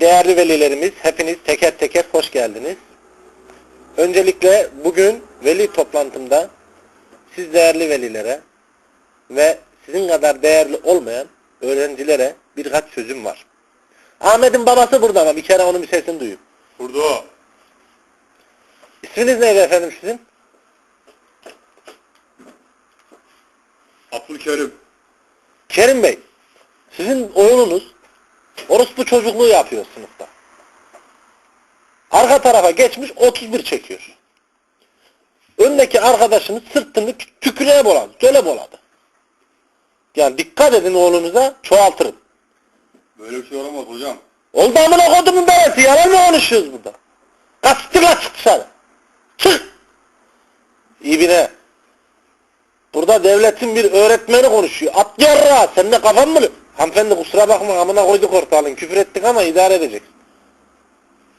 Değerli velilerimiz, hepiniz teker teker hoş geldiniz. Öncelikle bugün veli toplantımda siz değerli velilere ve sizin kadar değerli olmayan öğrencilere birkaç sözüm var. Ahmet'in babası burada ama bir kere onun bir sesini duyayım. Burada o. İsminiz neydi efendim sizin? Abdülkerim. Kerim Bey, sizin oğlunuz orospu çocukluğu yapıyor sınıfta. Arka tarafa geçmiş 31 çekiyor. Öndeki arkadaşınız sırtını tü- tükürüğe boladı, göle boladı. Yani dikkat edin oğlunuza çoğaltırın. Böyle bir şey olamaz hocam. Oldu amına kodumun beresi, yalan mı konuşuyoruz burada? Kaçtır lan çık dışarı. Çık! İbine. Burada devletin bir öğretmeni konuşuyor. At yarra, sen de kafan mı? Hanımefendi kusura bakma amına koyduk ortalığın. Küfür ettik ama idare edeceksin.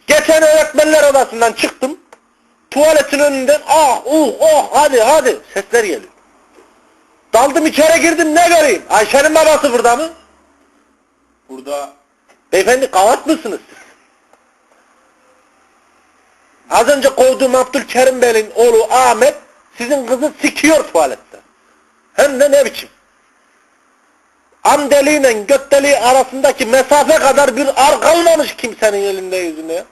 Geçen öğretmenler odasından çıktım. Tuvaletin önünden ah uh oh hadi hadi sesler geliyor. Daldım içeri girdim ne göreyim? Ayşe'nin babası burada mı? Burada Beyefendi kavat mısınız? Az önce kovduğum Abdülkerim Bey'in oğlu Ahmet sizin kızı sikiyor tuvalette. Hem de ne biçim? Am deliğiyle göt deliği arasındaki mesafe kadar bir ar kalmamış kimsenin elinde yüzünde ya.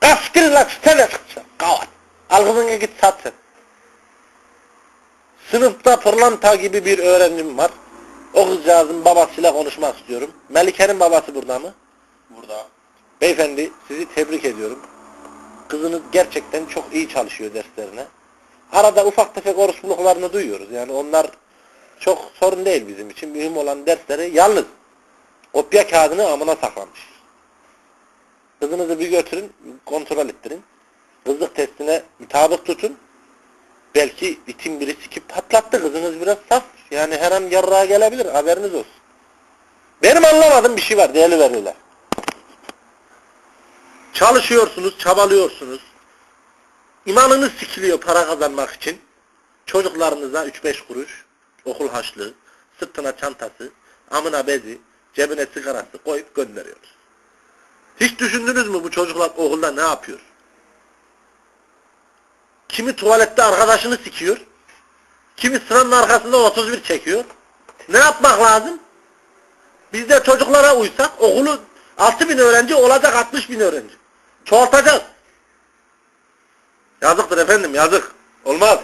Kaskil la sene sıkça. Kavat. Al kızını git sat sen. Sınıfta pırlanta gibi bir öğrencim var. O kızcağızın babasıyla konuşmak istiyorum. Melike'nin babası burada mı? burada. Beyefendi sizi tebrik ediyorum. Kızınız gerçekten çok iyi çalışıyor derslerine. Arada ufak tefek orospuluklarını duyuyoruz. Yani onlar çok sorun değil bizim için. Mühim olan dersleri yalnız kopya kağıdını amına saklamış. Kızınızı bir götürün, kontrol ettirin. Kızlık testine mutabık tutun. Belki itin biri sikip patlattı. Kızınız biraz saf. Yani her an yarrağa gelebilir. Haberiniz olsun. Benim anlamadığım bir şey var değerli veriler. Çalışıyorsunuz, çabalıyorsunuz. İmanınız sikiliyor para kazanmak için. Çocuklarınıza 3-5 kuruş, okul harçlığı, sırtına çantası, amına bezi, cebine sigarası koyup gönderiyoruz. Hiç düşündünüz mü bu çocuklar okulda ne yapıyor? Kimi tuvalette arkadaşını sikiyor, kimi sıranın arkasında 31 çekiyor. Ne yapmak lazım? Biz de çocuklara uysak okulu 6 bin öğrenci olacak 60 bin öğrenci. Çoğaltacağız. Yazıktır efendim yazık. Olmaz.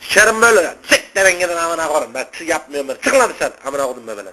Sikerim böyle ya. Çık deren gidin amına koyayım. Ben yapmıyorum ben. Çık lan dışarı amına koydum bebeler.